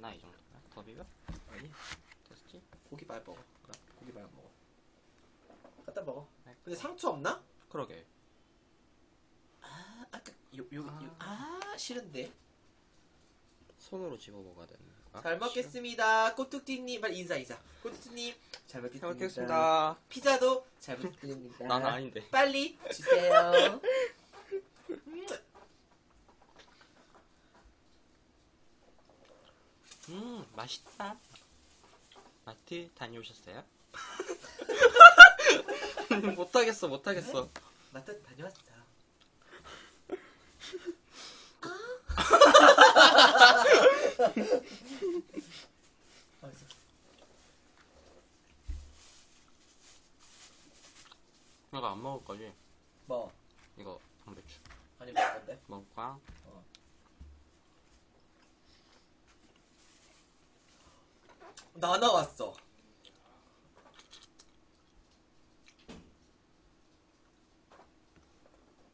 맞나 이 정도면? 더 비벼? 아니 됐지? 고기 빨리 먹어 그래, 고기 빨리 먹어 갖다 먹어 네. 근데 상추 없나? 그러게. 아 아까 요요아 싫은데 손으로 집어 먹어야 되는 거야? 잘 먹겠습니다 꼬뚝띠님 빨리 인사 인사 꼬뚝띠님 잘 먹겠습니다 잘 먹겠습니다. 피자도 잘 부탁드립니다 난 아닌데. 빨리 주세요 음, 맛있다. 마트 다녀오셨어요? 못하겠어, 못하겠어. 마트 다녀왔어 아. 아, 안 먹을 거지? 뭐 이거 양배추. 아니 뭐 건데 먹을 거야? 나 나왔어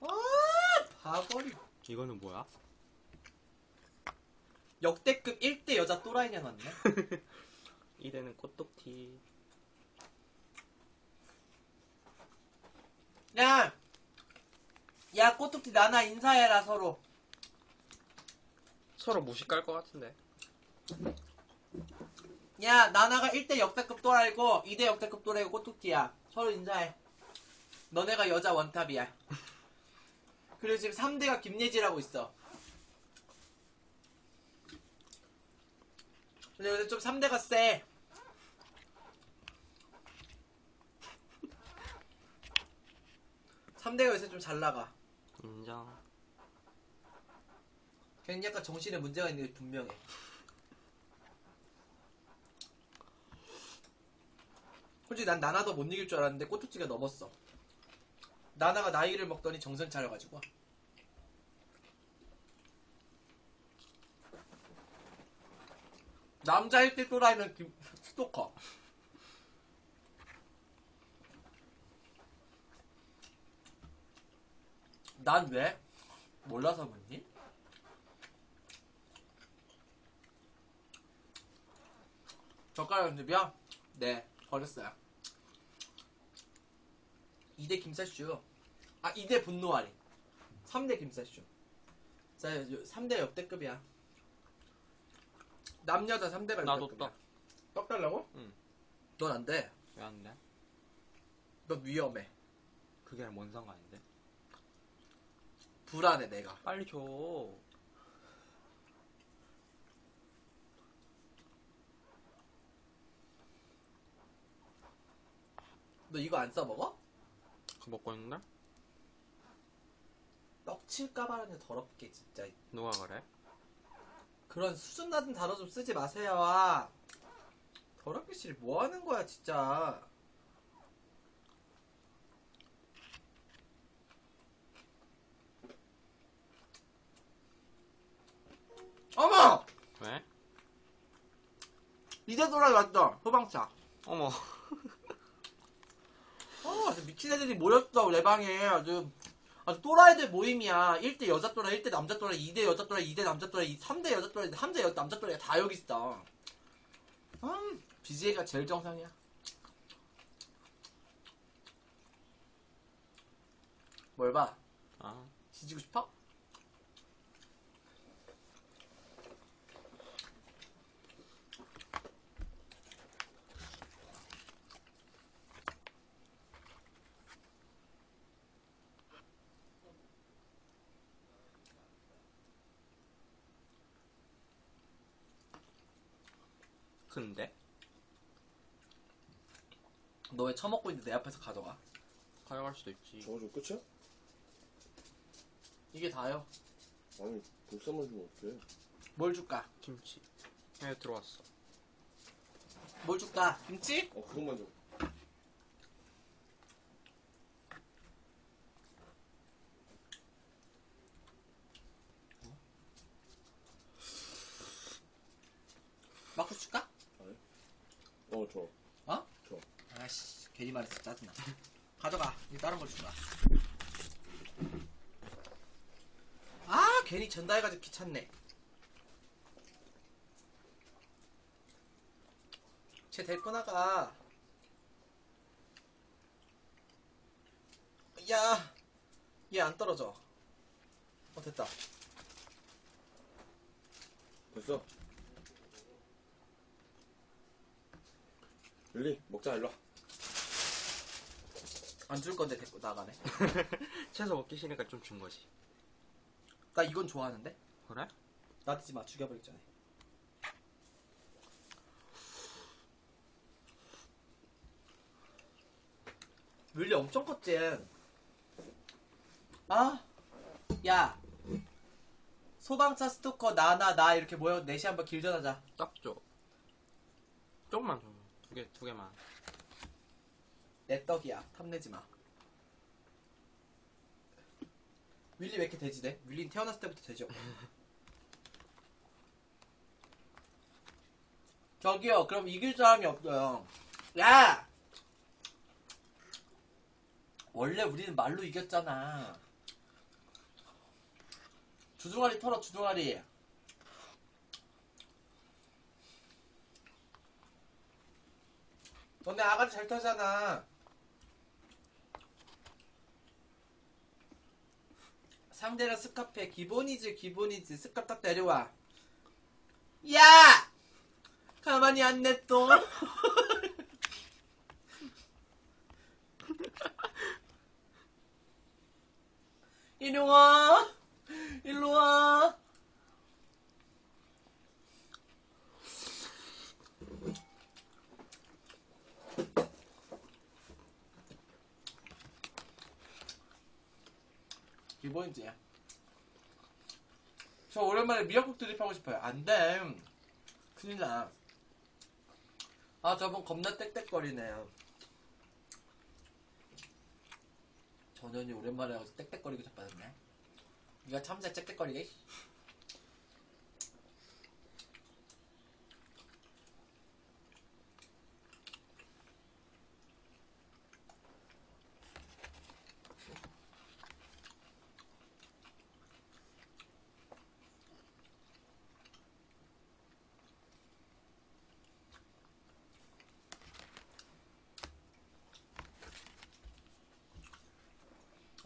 아 바보리 이거는 뭐야? 역대급 1대 여자 또라이냐 났네 이대는 꽃독티. 야! 야 꼬뚝지 나나 인사해라 서로 서로 무식 깔것 같은데. 야 나나가 1대 역대급 또라이고 2대 역대급 또라이고 꼬뚝지야. 서로 인사해. 너네가 여자 원탑이야. 그리고 지금 3대가 김예지라고 있어. 근데 요새 좀 3대가 세 삼대가 요새 좀 잘 나가. 인정. 걔는 약간 정신에 문제가 있는 게 분명해. 솔직히 난 나나도 못 이길 줄 알았는데 꼬투치가 넘었어. 나나가 나이를 먹더니 정신 차려가지고. 남자일 때 또라이는 김, 스토커. 난 왜? 몰라서 묻니? 젓가락 연습이요? 네, 버렸어요. 2대 김사슈. 아, 2대 분노아리. 3대 김사슈. 자, 3대 역대급이야. 남여자 3대가 나도 역대급이야. 떡. 떡 달라고? 응. 넌 안 돼. 왜 안 돼? 넌 위험해. 그게 뭔 상관인데? 불안해, 내가. 빨리 줘. 너 이거 안 써먹어? 그거 먹고 있는데? 떡칠까봐라니 더럽게, 진짜. 누가 그래? 그런 수준 낮은 단어 좀 쓰지 마세요. 아. 더럽게 씨, 뭐 하는 거야, 진짜. 어머! 왜? 이제 돌아왔어, 소방차. 어머. 어, 아주 미친 애들이 모였어, 내 방에. 아주, 아주 또라이들 모임이야. 1대 여자 또라이, 1대 남자 또라이, 2대 여자 또라이, 2대 남자 또라이, 3대 여자 또라이, 3대 여, 남자 또라이 다 여기 있어. 음, BJ가 제일 정상이야. 뭘 봐? 아, 뒤지고 싶어? 근데? 너 왜 처먹고 있는데 내 앞에서 가져가? 가져갈 수도 있지. 저거 좀 끝이야? 이게 다요. 아니 볼살만 주면 어떡해 뭘 줄까? 김치. 해 들어왔어. 뭘 줄까? 김치? 어 그것만 줘 막국 줄까? 어, 줘. 어? 줘. 아씨 괜히 말했어 짜증나 가져가 이 다른 걸 줄까 아 괜히 전달해가지고 귀찮네 쟤 데리고 나가. 야, 얘 안 떨어져. 어, 됐다. 됐어. 릴리, 먹자, 일로 와. 안 줄 건데 데리고 나가네. 채소 먹기 싫으니까 좀 준 거지. 나 이건 좋아하는데? 그래? 놔두지 마, 죽여버리기 전에. 윌리 엄청 컸지? 아, 야. 소방차 스토커, 나나, 나 이렇게 모여 넷이 한번 길전하자. 딱 줘. 조금만 줘. 두 개, 두 개만. 내 떡이야. 탐내지 마. 윌리 왜 이렇게 돼지 돼? 윌리는 태어났을 때부터 돼지였고. 저기요, 그럼 이길 사람이 없어요. 야! 원래 우리는 말로 이겼잖아. 주둥아리 털어, 주둥아리. 너네 아가리 잘 타잖아. 상대는 스카페 기본이지 기본이지. 스카 딱 내려와. 야! 가만히 안 냈또. 이리 와. 일로 와 기본이지 저 오랜만에 미역국 드립하고 싶어요. 안 돼. 큰일 나. 아, 저분 겁나 땡땡거리네요. 전현이 오랜만에 와서 땡땡거리고 자빠졌네. 니가 참새 땡땡거리게.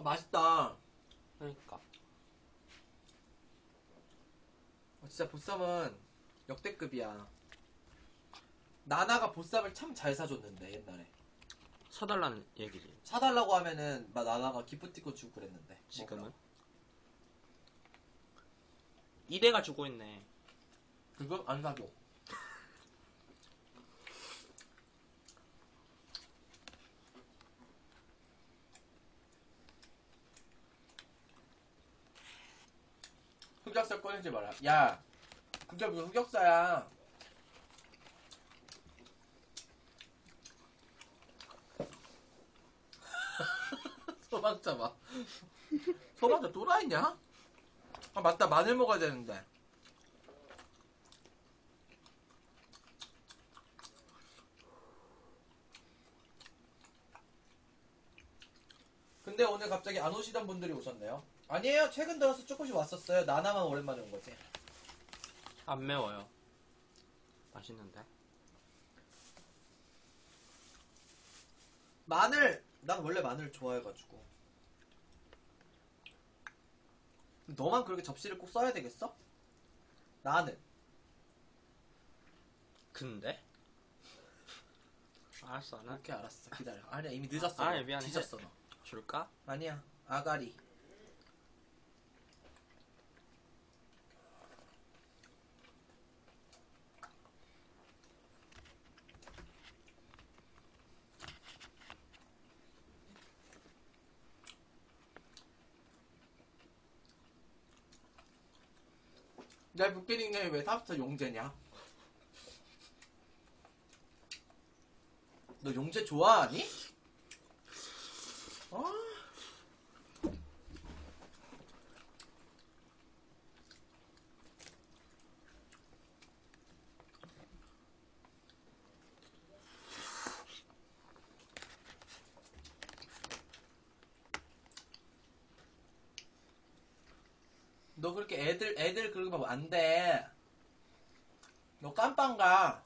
아, 맛있다. 그러니까. 어, 진짜 보쌈은 역대급이야. 나나가 보쌈을 참 잘 사줬는데 옛날에 사달라는 얘기지. 사달라고 하면은 막 나나가 기프티콘 주고 그랬는데 지금은? 먹으라고. 이대가 주고 있네. 그거 안 사줘. 꺼내지 마라. 야, 그게 무슨 흑역사야? 소방차 봐. 소방차 또라이냐? 아 맞다 마늘 먹어야 되는데. 근데 오늘 갑자기 안 오시던 분들이 오셨네요. 아니에요. 최근 들어서 조금씩 왔었어요. 나나만 오랜만에 온 거지. 안 매워요. 맛있는데. 마늘. 난 원래 마늘 좋아해가지고. 너만 그렇게 접시를 꼭 써야 되겠어? 나는. 근데? 알았어, 안 오케이 알았어. 기다려. 아니야 이미 늦었어. 아니, 너. 미안해. 뒤졌어 너. 줄까? 아니야. 아가리. 내 북게 닉네임 왜 탑스터 용재냐? 너 용재 좋아하니? 아. 너 그렇게 애들 애들 그러면 안 돼. 너 깜빵 가.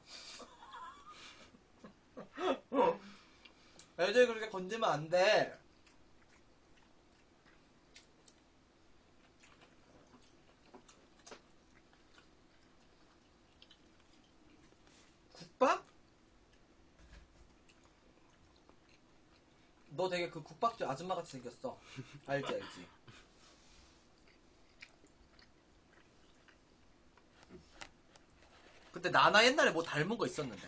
애들 그렇게 건드면 안 돼. 국밥? 너 되게 그 국밥집 아줌마 같이 생겼어. 알지, 알지. 근데 나나 옛날에 뭐 닮은 거 있었는데.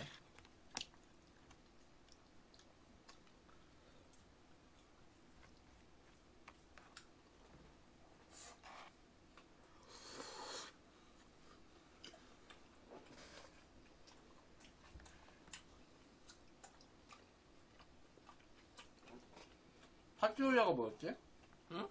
파티올리아가 뭐였지? 응?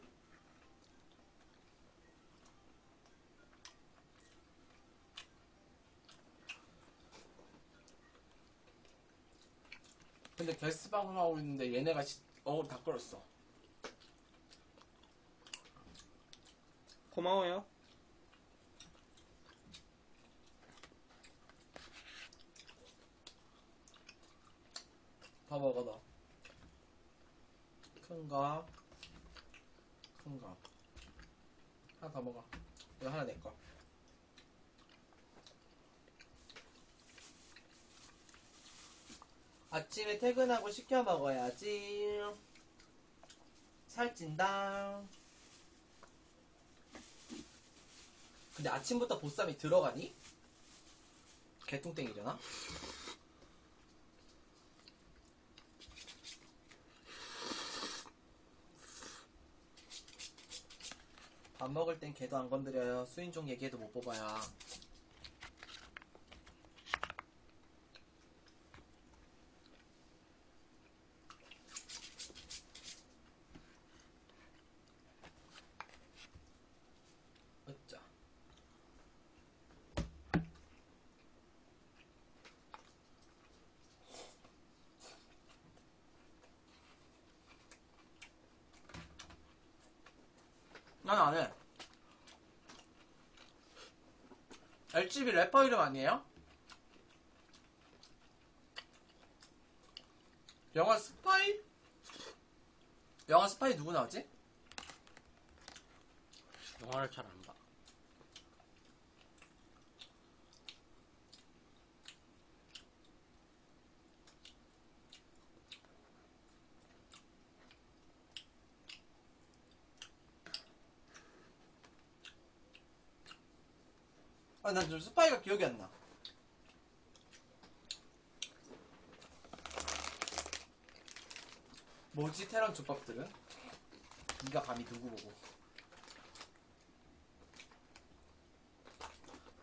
근데 게스트 방송하고 있는데 얘네가 시, 어글 다 끌었어. 고마워요. 다 먹어 너. 큰 거, 큰 거. 하나 더 먹어. 이거 하나 내 거. 아침에 퇴근하고 시켜 먹어야지. 살찐다. 근데 아침부터 보쌈이 들어가니? 개뚱땡이잖아? 밥 먹을 땐 개도 안 건드려요. 수인종 얘기해도 못 뽑아요. 어짜. 난 안 해. LGB 래퍼 이름 아니에요? 영화 스파이? 영화 스파이 누구 나오지? 영화를 잘 안 봐. 아, 난 좀 스파이가 기억이 안 나. 뭐지, 테란 족밥들은? 니가 감히 누구 보고.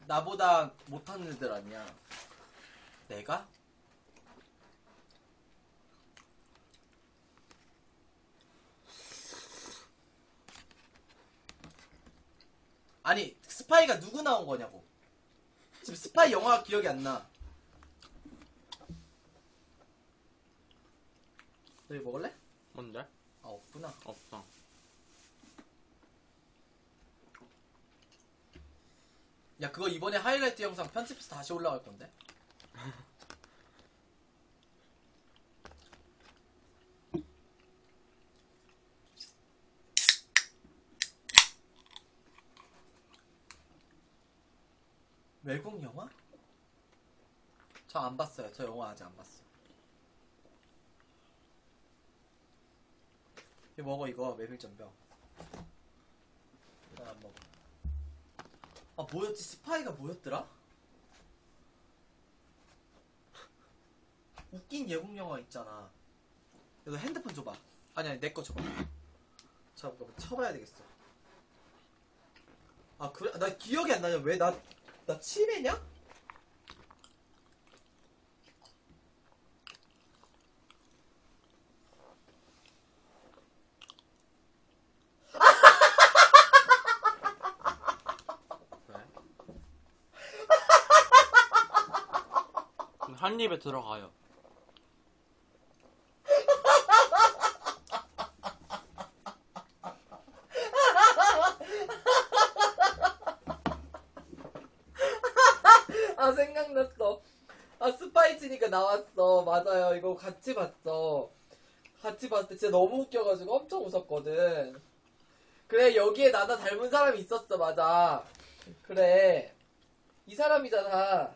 나보다 못하는 애들 아니야. 내가? 아니, 스파이가 누구 나온 거냐고. 지금 스파이 영화가 기억이 안 나. 너 이거 먹을래? 뭔데? 아, 없구나. 없어. 야, 그거 이번에 하이라이트 영상 편집해서 다시 올라갈 건데? 외국 영화? 저 안 봤어요. 저 영화 아직 안 봤어. 이거 먹어, 이거. 메밀전병. 이건 안 먹어. 아 뭐였지 스파이가 뭐였더라? 웃긴 예국 영화 있잖아. 너 핸드폰 줘봐. 아니 아니 내 거 줘봐. 잠깐만 쳐봐야 되겠어. 아 그래? 나 기억이 안 나냐? 왜 나 나 치매냐? 왜? 한 입에 들어가요. 아 생각났어. 아 스파이 치니까 나왔어. 맞아요. 이거 같이 봤어. 같이 봤을 때 진짜 너무 웃겨가지고 엄청 웃었거든. 그래, 여기에 나나 닮은 사람이 있었어, 맞아. 그래. 이 사람이잖아.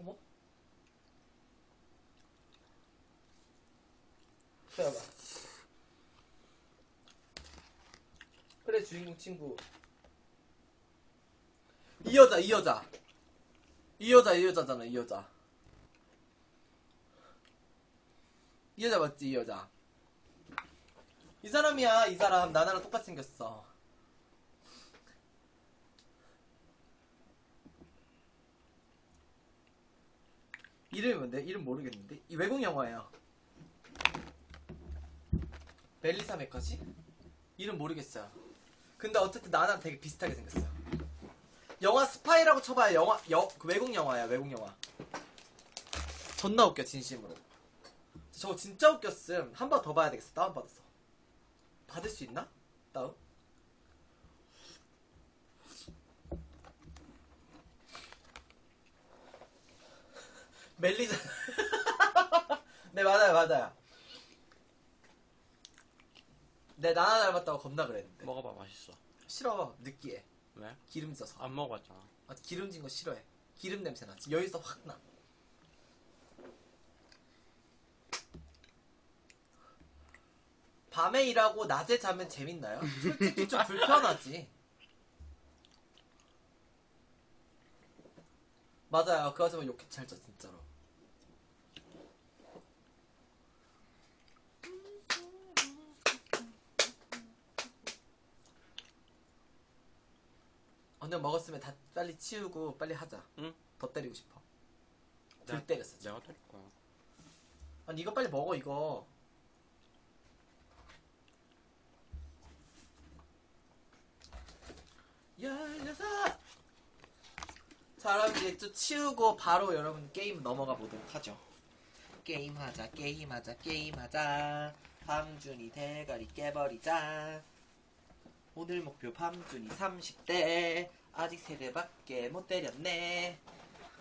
어머? 기다려봐. 그래, 주인공 친구. 이 여자, 이 여자. 이 여자, 이 여자잖아, 이 여자. 이 여자 맞지, 이 여자. 이 사람이야, 이 사람. 나나랑 똑같이 생겼어. 이름이 뭔데? 이름 모르겠는데? 이 외국 영화예요. 멜리사 메카시? 이름 모르겠어요. 근데 어쨌든 나랑 되게 비슷하게 생겼어요. 영화 스파이라고 쳐봐요. 영화, 여, 그 외국 영화야, 외국 영화. 존나 웃겨, 진심으로. 저거 진짜 웃겼음. 한 번 더 봐야 되겠어. 다운 받았어. 받을 수 있나? 다운? 멜리자. 네, 맞아요, 맞아요. 네, 나나 닮았다고 겁나 그랬는데. 먹어봐 맛있어. 싫어, 느끼해. 왜? 기름 져서. 안 먹어봤잖아. 아, 기름진 거 싫어해. 기름 냄새 나. 여기서 확 나. 밤에 일하고 낮에 자면 재밌나요? 솔직히 좀 불편하지. 맞아요. 그거 하지만 욕해 찰죠, 진짜로. 언니 먹었으면 다 빨리 치우고 빨리 하자. 응? 더 때리고 싶어. 내가- 불 때렸어. 지금. 내가 때릴 거야. 아니 이거 빨리 먹어 이거. 열여섯. 자 그럼 이제 또 치우고 바로 여러분 게임 넘어가 보도록 하죠. 게임하자 게임하자 게임하자. 밤준이 대가리 깨버리자. 오늘 목표 밤준이 30대. 아직 세 대밖에 못 때렸네.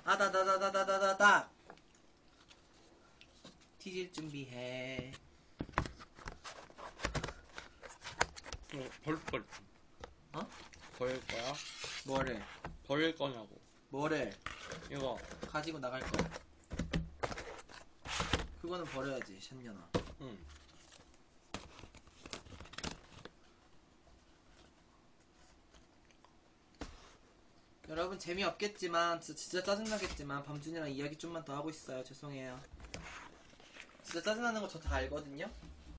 아다다다다다다다. 뒤질 준비해. 어, 버릴 걸. 어? 버릴 거야? 뭐를? 버릴 거냐고. 뭐를? 이거 가지고 나갈 거야. 그거는 버려야지, 션년아. 응. 여러분 재미없겠지만 진짜, 진짜 짜증나겠지만 밤준이랑 이야기 좀만 더 하고 있어요. 죄송해요. 진짜 짜증나는 거 저 다 알거든요.